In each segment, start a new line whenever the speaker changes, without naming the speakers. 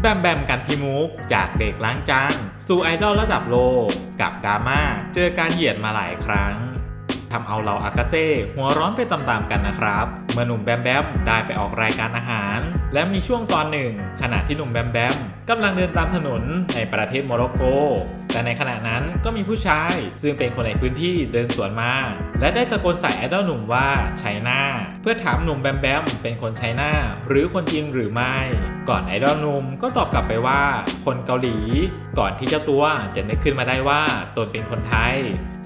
แบมแบมกันพิมุกจากเด็กล้างจานสู่ไอดอลระดับโลกกับดราม่าเจอการเหยียดมาหลายครั้ง ทำเอาเราอากาเซ่หัวร้อนไปตามๆกันนะครับ เมื่อหนุ่มแบมแบมได้ไปออกรายการอาหาร และมีช่วงตอนหนึ่ง ขณะที่หนุ่มแบมแบมกำลังเดินตามถนนในประเทศโมร็อกโก แต่ในขณะนั้นก็มีผู้ชาย ซึ่งเป็นคนในพื้นที่เดินสวนมา และได้ตะโกนใส่ไอดอลหนุ่มว่าไชน่าเพื่อถามหนุ่มแบมแบมเป็นคนไชน่าหรือคนจีนหรือไม่ ก่อนไอดอลหนุ่มก็ตอบกลับไปว่า คนเกาหลี ก่อนที่เจ้าตัวจะนึกขึ้นมาได้ว่าตนเป็นคนไทย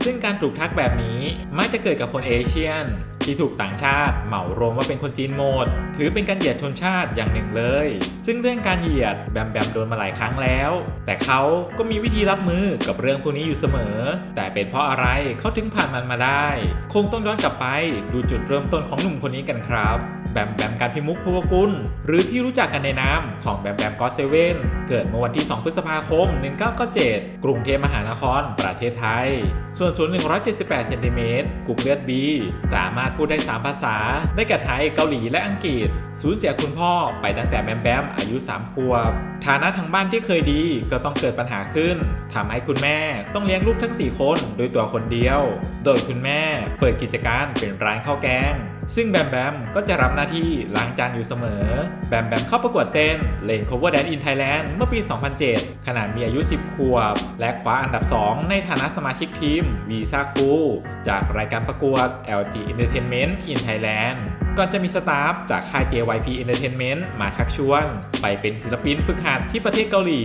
ซึ่งการถูกทักแบบนี้มักจะเกิดกับคนเอเชียน ที่ถูกต่างชาติเหมารวมว่าเป็นคนจีนหมด ถือเป็นการเหยียดชนชาติอย่างหนึ่งเลย ซึ่งเรื่องการเหยียดแบมแบมโดนมาหลายครั้งแล้ว แต่เขาก็มีวิธีรับมือกับเรื่องพวกนี้อยู่เสมอ แต่เป็นเพราะอะไรเขาถึงผ่านมันมาได้ คงต้องย้อนกลับไปดูจุดเริ่มต้นของหนุ่มคนนี้กันครับแบมแบมการพิมุกพวกุล หรือที่รู้จักกันในนามของแบมแบมก็เซเว่นเกิดเมื่อวันที่ 2 พฤษภาคม 1997 กรุงเทพมหานคร ประเทศไทย ส่วนสูง178 เซนติเมตรกลุ่มเลือด B สามารถพูดได้ 3 ภาษา ได้แก่ไทย เกาหลี และอังกฤษ สูญเสียคุณพ่อไปตั้งแต่แบมแบมอายุ 3 ขวบ ฐานะทางบ้านที่เคยดีก็ต้องเกิดปัญหาขึ้นทำให้คุณแม่ต้องเลี้ยงลูกทั้ง 4 คนโดยตัวคนเดียว โดยคุณแม่เปิดกิจการเป็นร้านข้าวแกง ซึ่งแบมแบมก็จะรับหน้าที่ล้างจานอยู่เสมอ แบมแบมเข้าประกวดเต้นเลน Cover Dance in Thailand เมื่อปี 2007ขนาดมีอายุ 10 ขวบ และคว้าอันดับ 2 ในฐานะสมาชิกทีม Visa Crew จากรายการประกวด LG Entertainment in Thailand ก่อนจะมีสตาฟจากค่าย JYP Entertainment มาชักชวน ไปเป็นศิลปินฝึกหัดที่ประเทศเกาหลี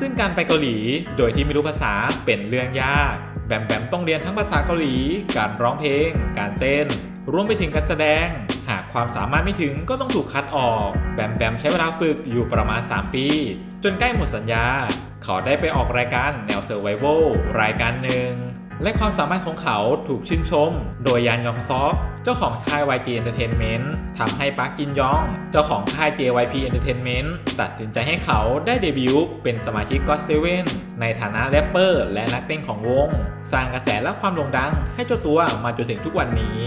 ซึ่งการไปเกาหลีโดยที่ไม่รู้ภาษาเป็นเรื่องยาก แบมแบมต้องเรียนทั้งภาษาเกาหลี การร้องเพลง การเต้น รวมไปถึงการแสดง หากความสามารถไม่ถึงก็ต้องถูกคัดออก แบมแบมใช้เวลาฝึกอยู่ประมาณ 3 ปี จนใกล้หมดสัญญา เขาได้ไปออกรายการแนวเซอร์ไวโวรายการหนึ่ง และความสามารถของเขาถูกชื่นชม โดยยานยองซอก จ้าของค่าย YG Entertainment ทำให้ปาร์กจินยอง เจ้าของค่าย JYP Entertainment ตัดสินใจให้เขาได้เดบิวต์เป็นสมาชิก God Seven ในฐานะแรปเปอร์และนักเต้นของวง สร้างกระแสและความโด่งดังให้เจ้าตัวมาจนถึงทุกวันนี้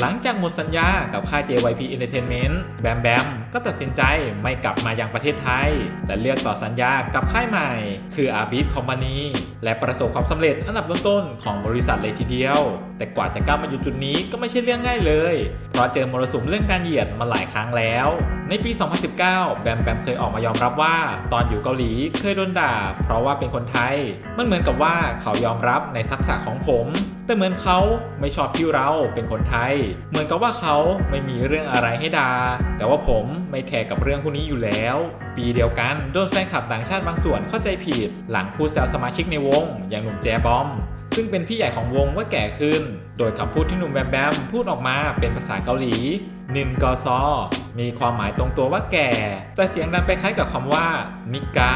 หลังจากหมดสัญญากับค่าย JYP Entertainment แบมแบมก็ตัดสินใจไม่กลับมายังประเทศไทย และเลือกต่อสัญญากับค่ายใหม่ คือ Arbit Company และประสบความสำเร็จอันดับต้นๆของบริษัทเลยทีเดียว แต่กว่าจะก้าวมาอยู่จุดนี้ก็ไม่ใช่เรื่องง่ายเลย เพราะเจอมรสุมเรื่องการเหยียดมาหลายครั้งแล้ว ในปี 2019 แบมแบมเคยออกมายอมรับว่า ตอนอยู่เกาหลีเคยโดนด่า เพราะว่าเป็นคนไทย มันเหมือนกับว่าเขายอมรับในทักษะของผม แต่เหมือนเขาไม่ชอบที่เราเป็นคนไทย เหมือนกับว่าเขาไม่มีเรื่องอะไรให้ด่า แต่ว่าผมไม่แคร์กับเรื่องพวกนี้อยู่แล้ว ปีเดียวกันโดนแฟนคลับต่างชาติบางส่วนเข้าใจผิด หลังพูดแซวสมาชิกในวง อย่างหนุ่มแจบอม ซึ่งเป็นพี่ใหญ่ของวงว่าแก่ขึ้น โดยคำพูดที่หนุ่มแบมแบมพูดออกมาเป็นภาษาเกาหลี นินกอซอ มีความหมายตรงตัวว่าแก่ แต่เสียงดันไปคล้ายกับคำว่า นิกา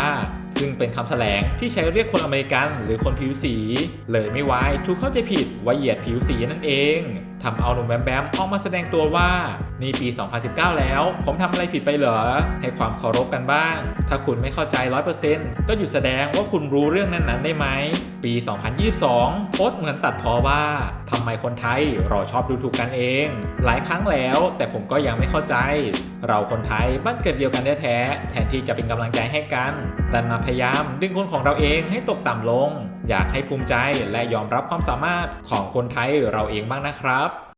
ซึ่งเป็นคำแสลงที่ใช้เรียกคนอเมริกันหรือคนผิวสี เลยไม่ไว้ถูกเข้าใจผิดว่าเหยียดผิวสีนั่นเอง ทำเอาหนุ่มแบมแบมออกมาแสดงตัวว่านี่ปี 2019 แล้ว ผมทำอะไรผิดไปเหรอ ให้ความเคารพกันบ้าง ถ้าคุณไม่เข้าใจ 100%ก็หยุดแสดงว่าคุณรู้เรื่องนั้นๆได้ไหม ปี 2022 โพสต์เหมือนตัดพอว่าทำไมคนไทยเราชอบดูถูกกันเอง หลายครั้งแล้ว แต่ผมก็ยังไม่เข้าใจ เราคนไทยบ้านเกิดเดียวกันแท้ๆแทนที่จะเป็นกำลังใจให้กัน แต่มาพยายามดึงคนของเราเองให้ตกต่ำลง อยากให้ภูมิใจและยอมรับความสามารถของคนไทยเราเองบ้างนะครับ